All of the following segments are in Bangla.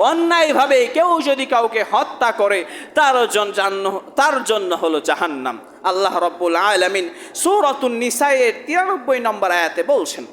অন্যায়ভাবে কেউ যদি কাউকে হত্যা করে তার জন- জান্ন- তার জন্য হলো জাহান্নাম আল্লাহ রব্বুল আলমিন সুরতুন নিসাইয়ের তিরানব্বই নম্বর আয়াতে বলছেন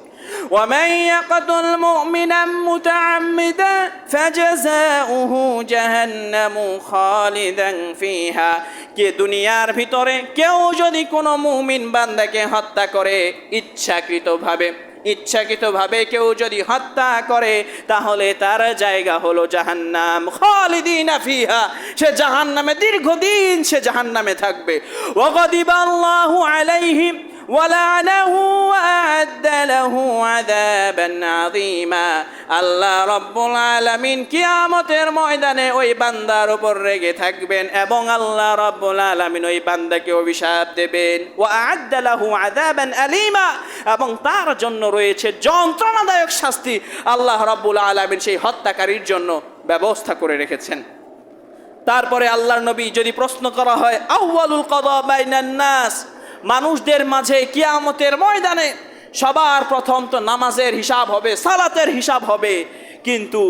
ومن يقتل مؤمنا متعمدا فجزاؤه جهنم خالدا فيها কে দুনিয়ার ভিতরে কেউ যদি কোনো মুমিন বান্দাকে হত্যা করে ইচ্ছাকৃতভাবে ইচ্ছাকৃতভাবে কেউ যদি হত্যা করে তাহলে তার জায়গা হলো জাহান্নাম খালিদিন ফিহা সে জাহান্নামে দীর্ঘদিন সে জাহান্নামে থাকবে ওয়াগদিবা আল্লাহু আলাইহি ولعنه وأعد له عذابا عظيما আল্লাহ রব্বুল আলামিন কিয়ামতের ময়দানে ওই বান্দার উপর রেগে থাকবেন এবং আল্লাহ রব্বুল আলামিন ওই বান্দাকে অভিশাপ দেবেন ও আদালাহু আযাবান আলিমা এবং তার জন্য রয়েছে যন্ত্রণাদায়ক শাস্তি আল্লাহ রব্বুল আলামিন সেই হত্যাকারীর জন্য ব্যবস্থা করে রেখেছেন। তারপরে আল্লাহর নবী যদি প্রশ্ন করা হয় আউয়ালুল কদা নাস? মানুষদের মাঝে কিয়ামতের ময়দানে সবার প্রথম তো নামাজের হিসাব হবে, সালাতের হিসাব হবে। কিন্তু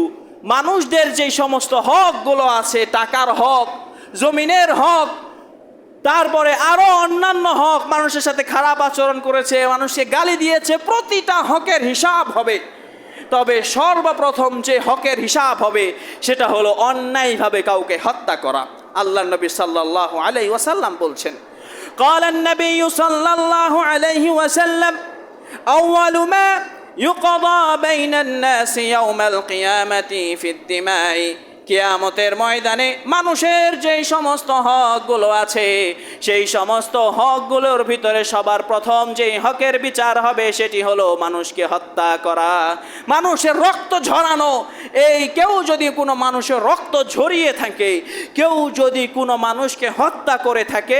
মানুষদের যে সমস্ত হকগুলো আছে, টাকার হক, জমিনের হক তারপরে আরো অন্যান্য হক মানুষের সাথে খারাপ আচরণ করেছে মানুষকে গালি দিয়েছে প্রতিটা হকের হিসাব হবে তবে সর্বপ্রথম যে হকের হিসাব হবে সেটা হলো অন্যায়ভাবে কাউকে হত্যা করা আল্লাহ নবী সাল্লাহ আলাই ওয়াসাল্লাম বলছেন قال النبي صلى الله عليه وسلم أول ما يقضى بين الناس يوم القيامة في الدماء কিয়ামতের ময়দানে মানুষের যেই সমস্ত হকগুলো আছে, সেই সমস্ত হকগুলোর ভিতরে সবার প্রথম যেই হকের বিচার হবে সেটি হলো মানুষকে হত্যা করা। মানুষের রক্ত ঝরানো। এই কেউ যদি কোনো মানুষের রক্ত ঝরিয়ে থাকে, কেউ যদি কোনো মানুষকে হত্যা করে থাকে,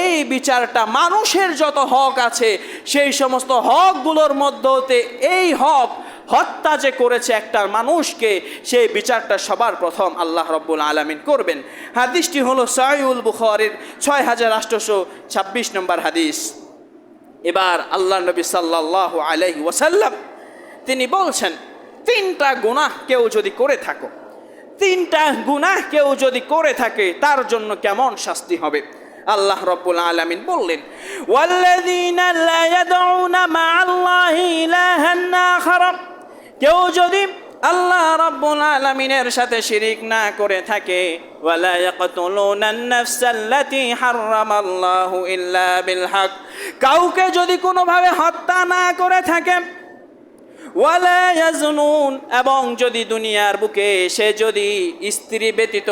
এই বিচারটা মানুষের যত হক আছে, সেই সমস্ত হকগুলোর মধ্যতে এই হক হত্যা যে করেছে একটা মানুষকে, সেই বিচারটা সবার প্রথম আল্লাহ রব্বুল আলমিন করবেন। হাদিসটি হলো সাইউল বুখারির ছয় হাজার আটশোশো ছাব্বিশ নম্বর হাদিস। এবার আল্লাহ নবী সাল্লাহ আলহি ওয়াসাল্লাম, তিনি বলছেন, তিনটা গুনাহ কেউ যদি করে থাকো, তিনটা গুনাহ কেউ যদি করে থাকে, তার জন্য কেমন শাস্তি হবে? আল্লাহ রব্বুল আলামিন বললেন, ওয়াল্লাযীনা লা ইয়াদউনা মা'আল্লাহি ইলাহান আখার। কেউ যদি আল্লাহ রব্বুল আলামিনের সাথে শিরিক না করে থাকে, ওয়ালা ইল্লা কাউকে যদি কোনোভাবে হত্যা না করে থাকে, ওয়ালা এবং যদি দুনিয়ার বুকে সে যদি স্ত্রী ব্যতীত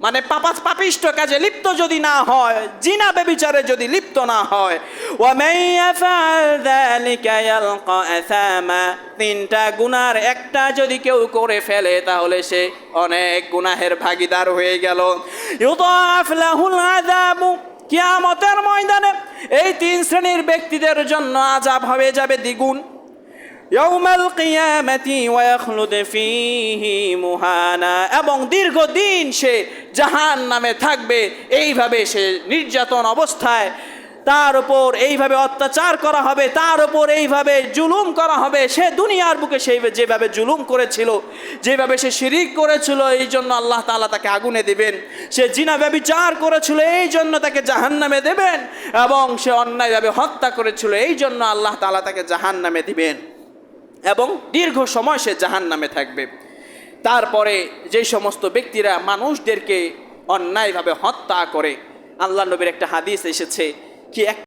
মানে পাপাস পাপিষ্ট কাজে লিপ্ত যদি না হয়, জিনা বেবিচারে যদি লিপ্ত না হয় তিনটা গুনার একটা যদি কেউ করে ফেলে, তাহলে সে অনেক গুনাহের ভাগিদার হয়ে গেল। কিয়ামতের ময়দানে এই তিন শ্রেণির ব্যক্তিদের জন্য আযাব হয়ে যাবে দ্বিগুণ। ইয়াউমাল কিয়ামাতি ওয়া ইয়াখলুদ ফীহি মুহানা। এবং দীর্ঘদিন সে জাহান নামে থাকবে, এইভাবে সে নির্যাতন অবস্থায়। তার উপর এইভাবে অত্যাচার করা হবে, তার উপর এইভাবে জুলুম করা হবে। সে দুনিয়ার বুকে সেই যেভাবে জুলুম করেছিল, যেভাবে সে শিরিক করেছিল, এই জন্য আল্লাহ তাআলা তাকে আগুনে দেবেন। সে জিনা ব্যবিচার করেছিল, এই জন্য তাকে জাহান্নামে দেবেন। এবং সে অন্যায়ভাবে হত্যা করেছিল, এই জন্য আল্লাহ তাআলা তাকে জাহান্নামে দিবেন। এবং দীর্ঘ সময় সে জাহান নামে থাকবে। তারপরে যে সমস্ত ব্যক্তিরা মানুষদেরকে অন্যায়ভাবে হত্যা করে, আল্লাহ নবীর একটা হাদিস এসেছে কি এক